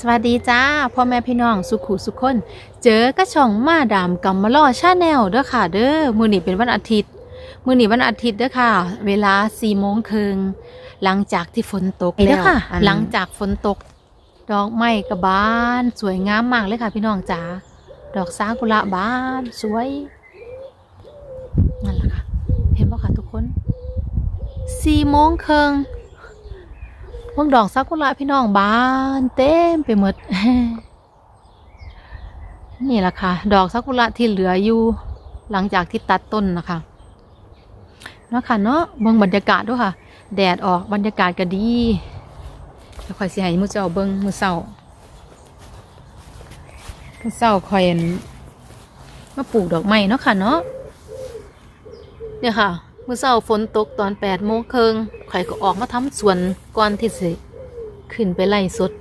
สวัสดีจ้าพ่อแม่พี่น้องสุขุสุขคน เจอกระช่องมาดามกัมมาล่อชาแนลเด้อค่ะ เด้อมื้อนี้เป็นวันอาทิตย์มื้อนี้วันอาทิตย์เด้อค่ะ เวลา4โมงครึ่งหลังจากที่ฝนตกเอ้ยเด้แล้อวค่ะค่ะ หลังจากฝนตก ดอกไม้กระบาน สวยงามมากเลยค่ะพี่น้องจ๋าดอกซากุระบานสวยนั่นแหละค่ะ เห็นบ่ค่ะทุกคน4โมงครึ่งพ วกดอกซากุระพี่น้องบานเต็มไปหมด นี่แหละค่ะ ดอกซากุระที่เหลืออยู่ หลังจากที่ตัดต้นนะคะเนาะค่ะเนาะเบิ่งบรรยากาศด้วยค่ะ แดดออกบรรยากาศก็ดีเดี๋ยวคอยสิให้มือเจ้าเบิ่งมือเศร้ามือเศร้าคอยมาปลูกดอกไม้เนาะค่ะเนาะเนี่ยค่ะ มื่อเช้าฝนตกตอนแปดโมงครึ่งข่อยก็ออกมาทำสวนก่อนที่สิขึ้นไปไล่สด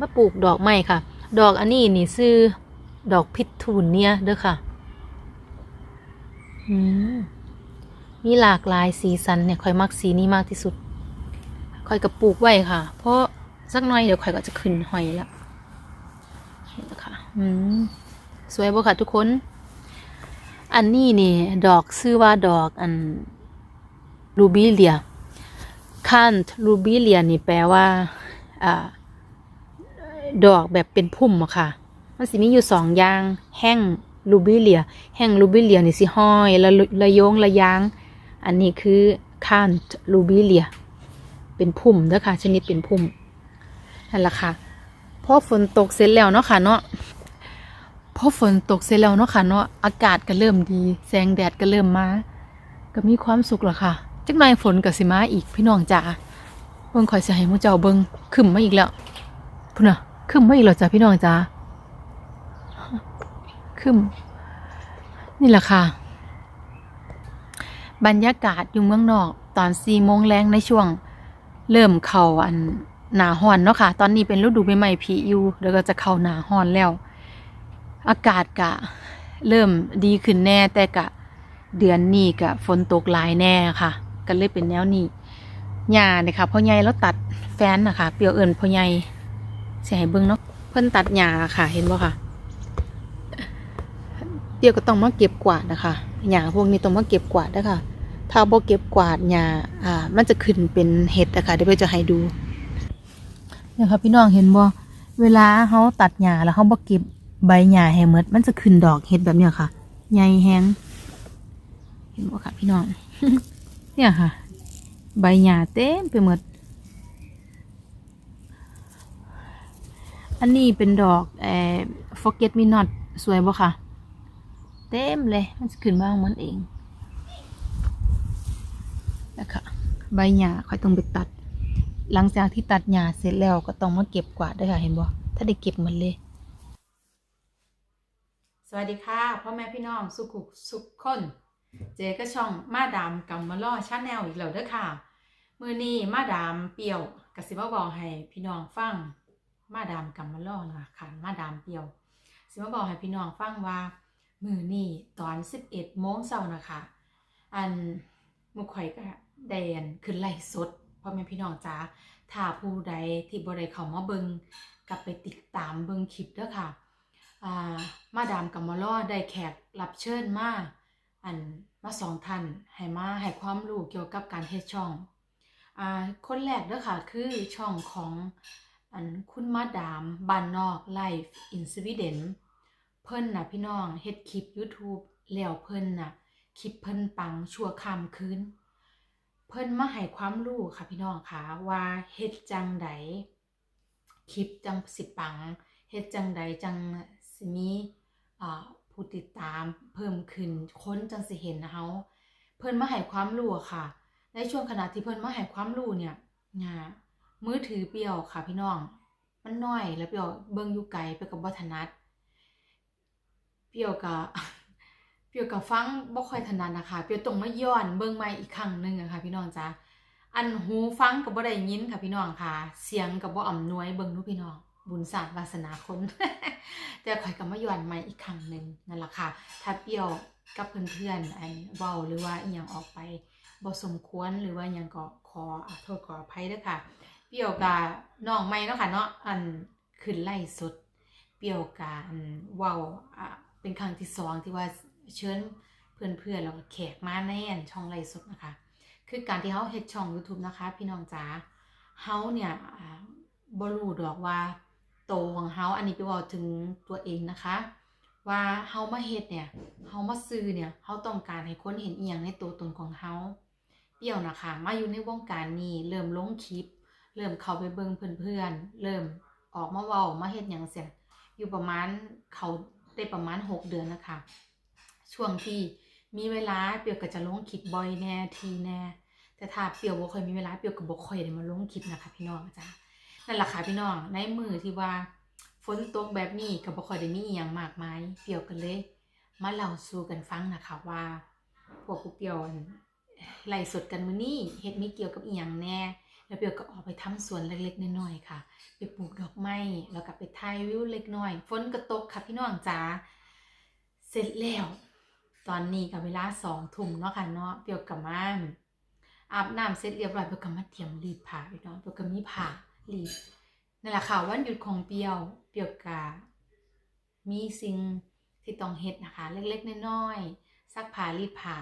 มาปลูกดอกไม้ค่ะ ดอกอันนี้นี่ซื้อดอกพิษทูนเนี่ยเด้อค่ะอืมมีหลากหลายสีสันเนี่ยข่อยมักสีนี้มากที่สุดข่อยก็ปลูกไว้ค่ะ เพราะสักหน่อยเดี๋ยวข่อยก็จะขึ้นหอยแล้วนี่แหละค่ะอืมสวยบ่ค่ะทุกคน อันนี้นี่ดอกชื่อว่าดอกอันรูบิเลียคันรูบิเลียนี่แปลว่าอ่าดอกแบบเป็นพุ่มอะค่ะ มันสิมีอยู่สองอย่าง แห้งรูบิเลีย แห้งรูบิเลียนี่สิห้อยละละโยงละยาง อันนี้คือคันรูบิเลีย เป็นพุ่มเด้อค่ะ ชนิดเป็นพุ่มนั่นแหละค่ะพอฝนตกเสร็จแล้วเนาะค่ะเนาะ พอฝนตกเสร็จแล้วเนาะค่ะเนาะอากาศก็เริ่มดี แสงแดดก็เริ่มมา ก็มีความสุขล้วค่ะจักหน่อยฝนก็สิมาอีกพี่น้องจ๋าเบิ่งข่อยสิให้หมู่เจ้าเบิ่งขึ้นมาอีกแล้วพุ่นน่ะขึ้นมาอีกแล้วจ้ะพี่น้องจ๋าขึ้นนี่แหละค่ะ บรรยากาศอยู่เมืองนอก ตอน4โมงแรงในช่วง เริ่มเข้าอันหนาฮอนเนาะค่ะ ตอนนี้เป็นฤดูใบไม้ผลิอยู่เดี๋ยวก็จะเข้าหนาฮอนแล้ว อากาศกะเริ่มดีขึ้นแน่แต่กะเดือนนี้กะฝนตกหลายแน่ค่ะ ก็เลยเป็นแนวนี้หญ้าเนี่ยค่ะพ่อใหญ่แล้วตัดแฟนนะคะเปียวเอิญพ่อใหญ่เสียให้เบิ่งเนาะเพิ่นตัดหญ้าค่ะ เห็นบ่ค่ะเดี๋ยวก็ต้องมาเก็บกวาดนะคะหญ้าพวกนี้ต้องมาเก็บกวาดนะคะถ้าบ่เก็บกวาดหญ้าอ่า มันจะขึ้นเป็นเห็ดนะคะเดี๋ยวเพิ่นจะให้ดูเนี่ยค่ะพี่น้องเห็นบ่เวลาเขาตัดหญ้าแล้วเขาบ่เก็บ ใบหญ้าให้หมดมันจะขึ้นดอกเห็ดแบบเนี้ยค่ะ ใหญ่แฮงเห็นบ่ค่ะพี่น้อง เนี่ยค่ะ ใบหญ้าเต็มไปหมด อันนี้เป็นดอกเอ่อ forget me not สวยบ่ค่ะ เต็มเลย มันจะขึ้นมางมันเองนะคะใบหญ้าค่อยต้องไปตัด หลังจากที่ตัดหญ้าเสร็จแล้วก็ต้องมาเก็บกวาดด้วยค่ะ เห็นบ่ถ้าได้เก็บหมันเลย สวัสดีค่ะพ่อแม่พี่น้องสุขุสุขคนเจก็ช่องมาดามกัมมาล่อชาแนลอีกแล้วเด้อค่ะ มือนี้มาดามเปียวกสิมาบอกให้พี่น้องฟังมาดามกัมมาล่อนะคะค่ะมาดามเปียวสิมาบอกให้พี่น้องฟังว่า มือนี้ตอน 11โมงเช้านะคะอันมุข่อยก็แดนขึ้นไล่สดพ่อแม่พี่น้องจ้าถ้าผู้ใดที่บ่ได้เข้ามาเบิงกลับไปติดตามเบิงคลิปเด้อค่ะ อ่ามาดามกัมมาลอได้แขกรับเชิญมาอันมาสองท่านให้มาให้ความรู้เกี่ยวกับการเฮ็ดช่องอ่าคนแรกเด้อค่ะคือช่องของอันคุณมาดามบ้านนอกไลฟ์อินสวีเดนเพิ่นน่ะพี่น้องเฮ็ดคลิป YouTube แล้วเพิ่นน่ะคลิปเพิ่นปังชั่วข้ามคืนเพิ่นมาให้ความรู้ค่ะพี่น้องค่ะว่าเฮ็ดจังใดคลิปจังสิปังเฮ็ดจังใดจัง สิมีผู้ติดตามเพิ่มขึ้นค้นจังสิเห็นเฮาเพิ่นมาให้ความรู้ค่ะ ในช่วงขณะที่เพิ่นมาให้ความรู้เนี่ยอ่ามือถือเปียวค่ะพี่น้อง มันน้อยแล้วเปียวเบิ่งอยู่ไกลไปกับบ่ถนัด เปียวก็เปียวก็ฟังบ่ค่อยถนัดนะคะ เปียวต้องมาย้อนเบิ่งใหม่อีกครั้งหนึงอะค่ะ พี่น้องจ้าอันหูฟังก็บ่ได้ยินค่ะพี่น้องค่ะ เสียงก็บ่อำนวยเบิ่งดูพี่น้อง บุญศาสตร์วาสนาคนแต่ข่อยก็มาย้อนใหม่อีกครั้งหนึ่งนั่นแหละค่ะ ถ้าเปรี้ยวกับเพื่อนๆอันเว้าหรือว่าอีหยังออกไปบ่สมควรหรือว่าหยังก็ขออะโทษขออภัยเด้อค่ะ เปรี้ยวกับน้องไม่เนาะค่ะเนาะอันขึ้นไล่สด เปรี้ยวกับอันเว้าอะเป็นครั้งที่สองที่ว่าเชิญเพื่อนๆแล้วก็แขกมาแน่นช่องไล่สดนะคะ คือการที่เฮาเฮ็ดช่อง YouTube นะคะ พี่น้องจ๋าเฮาเนี่ยบ่รู้ดอกว่า โตของเฮาอันนี้ไปเว้าถึงตัวเองนะคะ ว่าเฮามาเฮ็ดเนี่ยเฮามาซื้อเนี่ยเฮาต้องการให้คนเห็นอีหยังในตัวตนของเฮาเปรี้ยวนะคะมาอยู่ในวงการนี้เริ่มลงคลิป เริ่มเข้าไปเบิ่งเพื่อนๆเริ่มออกมาเว้ามาเฮ็ดหยังเสียอยู่ประมาณเขาได้ประมาณ 6 เดือนนะคะ ช่วงที่มีเวลาเปียวก็จะลงคลิปบ่อยแน่ทีแน่แต่ถ้าเปียวบ่ค่อยมีเวลาเปียวก็บ่ค่อยได้มาลงคลิปนะคะพี่น้องจ้า นั่นแหละค่ะพี่น้อง ในมือที่ว่าฝนตกแบบนี้ก็บ่คอยได้มีอีหยังมากมายเปรียวกันเลย มาเล่าสู่กันฟังนะคะว่า พวกผู้เปรียวอั่นไล่สดกันมื้อนี้เฮ็ดมีเกี่ยวกับอีหยังแน่แล้วเปียวก็ออกไปทำสวนเล็กๆน้อยๆค่ะ ไปปลูกดอกไม้แล้วก็ไปถ่ายวิวเล็กน้อย ฝนก็ตกค่ะพี่น้องจ๋า เสร็จแล้ว ตอนนี้ก็เวลาสองทุ่มเนาะค่ะเนาะ เปรียวกับมาอาบน้ำเสร็จเรียบร้อยเปียวก็มาเตรียมรีดผ้าพี่น้อง เปรียวก็มีผ้า รีดนั่นแหละค่ะวันหยุดของเปียวเปียวก็มีสิ่งที่ต้องเฮ็ดนะคะ เล็กๆน้อยๆซักผ้ารีดผ้า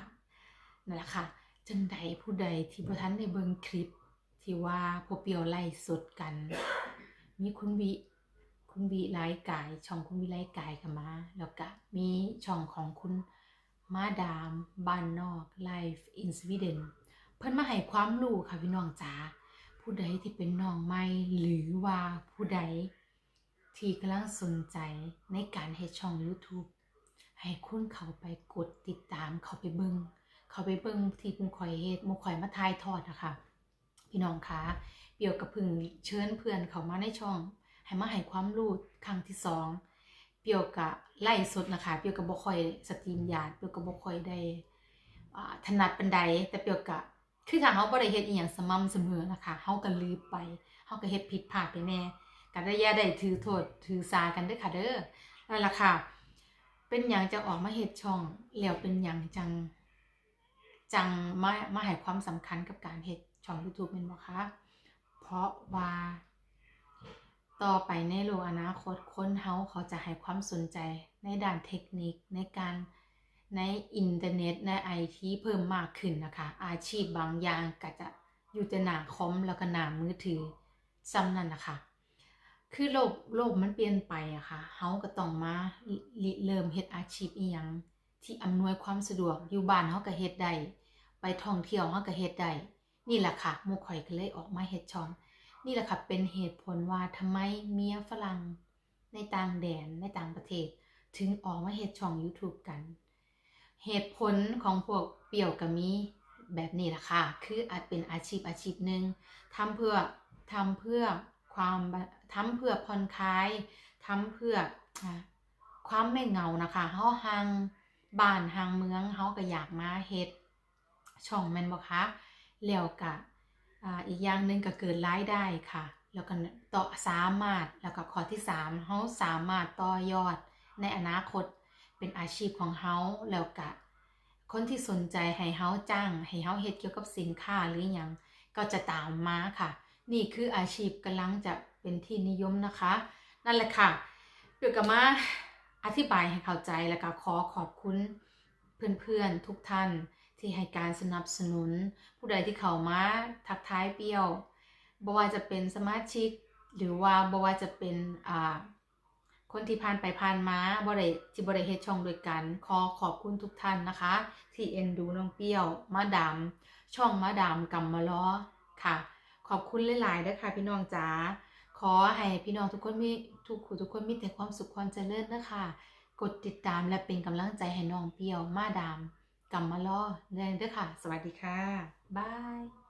นั่นแหละค่ะจังใดผู้ใดที่บ่ทันได้เบิงคลิป ที่ว่าพวกเปียวไล่สดกัน มีคุณวิคุณวิไลฟ์กาย ช่องคุณวิไลฟ์กายกันมา แล้วก็มีช่องของคุณมาดามบ้านนอกไลฟ์อินสวีเดนเพิ่นมาให้ความรู้ค่ะพี่น้องจ๋า ผู้ใดที่เป็นน้องใหม่หรือว่าผู้ใดที่กำลังสนใจในการเฮ็ดช่อง YouTube ให้คุณเขาไปกดติดตามเขาไปเบิงเขาไปเบิงที่มุข่อยเฮ็ดมุข่อยมาถ่ายทอดนะคะพี่น้องคะเปียวกับพึ่งเชิญเพื่อนเขามาในช่อง ให้มาให้ความรู้ครั้งที่สองเปียวกับไล่สดนะคะเปียวกับบ่คอยสตรีมยาดเปียวกับบ่คอยได้ถนัดปันใดแต่เปียวกับ คือถ้าเฮาบ่ได้เฮ็ดอีหยังสม่ำเสมอนะคะเฮาก็ลืมไปเฮาก็เฮ็ดผิดพลาดไปแน่ก็ได้อย่าได้ถือโทษถือสากันด้อค่ะเด้อนั่นล่ะค่ะ เป็นหยังจะออกมาเฮ็ดช่องแล้วเป็นหยังจัง จังมามาให้ความสำคัญกับการเฮ็ดช่อง YouTube แม่นบ่คะเพราะว่าต่อไปในโลกอนาคตคนเฮาเขาจะให้ความสนใจในด้านเทคนิคในการ ในอินเทอร์เน็ตในไอทีเพิ่มมากขึ้นนะคะ อาชีพบางอย่างก็จะอยู่แต่หน้าคอมแล้วก็หน้ามือถือซ้ำนั่นนะคะ คือโลกโลกมันเปลี่ยนไปอะค่ะเฮาก็ต้องมาเริ่มเฮ็ดอาชีพอีหยังที่อำนวยความสะดวกอยู่บ้านเฮาก็เฮ็ดได้ไปท่องเที่ยวเฮาก็เฮ็ดได้นี่แหละค่ะมู่ข่อยก็เลยออกมาเฮ็ดช่องนี่แหละค่ะเป็นเหตุผลว่าทำไมเมียฝรั่งในต่างแดนในต่างประเทศ ถึงออกมาเฮ็ดช่อง YouTube กัน เหตุผลของพวกเปี่ยวกับมีแบบนี้ละค่ะ คืออาจเป็นอาชีพอาชีพหนึ่งทำเพื่อทำเพื่อความทำเพื่อผ่อนคลายทำเพื่อความไม่เหงานะคะเฮาหางบ้านหางเมืองเฮาก็อยากมาเฮ็ดช่องแม่นบ่คะแล้วก็อ่าอีกอย่างหนึ่งก็เกิดรายได้ค่ะ แล้วก็ต่อสามารถแล้วก็ข้อที่สามเฮาสามารถต่อยอดในอนาคต เป็นอาชีพของเฮาแล้วก็คนที่สนใจให้เฮาจ้างให้เฮาเฮ็ดเกี่ยวกับสินค้าหรือหยังก็จะตามมาค่ะ นี่คืออาชีพกำลังจะเป็นที่นิยมนะคะ นั่นแหละค่ะเดี๋ยวกับมาอธิบายให้เข้าใจแล้วก็ขอขอบคุณเพื่อนๆทุกท่านที่ให้การสนับสนุน ผู้ใดที่เข้ามาทักทายเปี้ยวบ่ว่าจะเป็นสมาชิก หรือว่าบ่ว่าจะเป็นอ่า คนที่ผ่านไปผ่านมาบ่ได้ที่บ่ได้เฮช่องด้วยกัน ขอขอบคุณทุกท่านนะคะ ที่เอ็นดูน้องเปี้ยวมาดามช่องมาดามกำมะล้อค่ะ ขอบคุณหลายๆด้อค่ะพี่น้องจ๋าขอให้พี่น้องทุกคนมีทุกคนทุกคนมีแต่ความสุขความเจริญนะคะกดติดตามและเป็นกำลังใจให้น้องเปี้ยวมาดามกลับมาล่อเรียนด้วยค่ะ สวัสดีค่ะบาย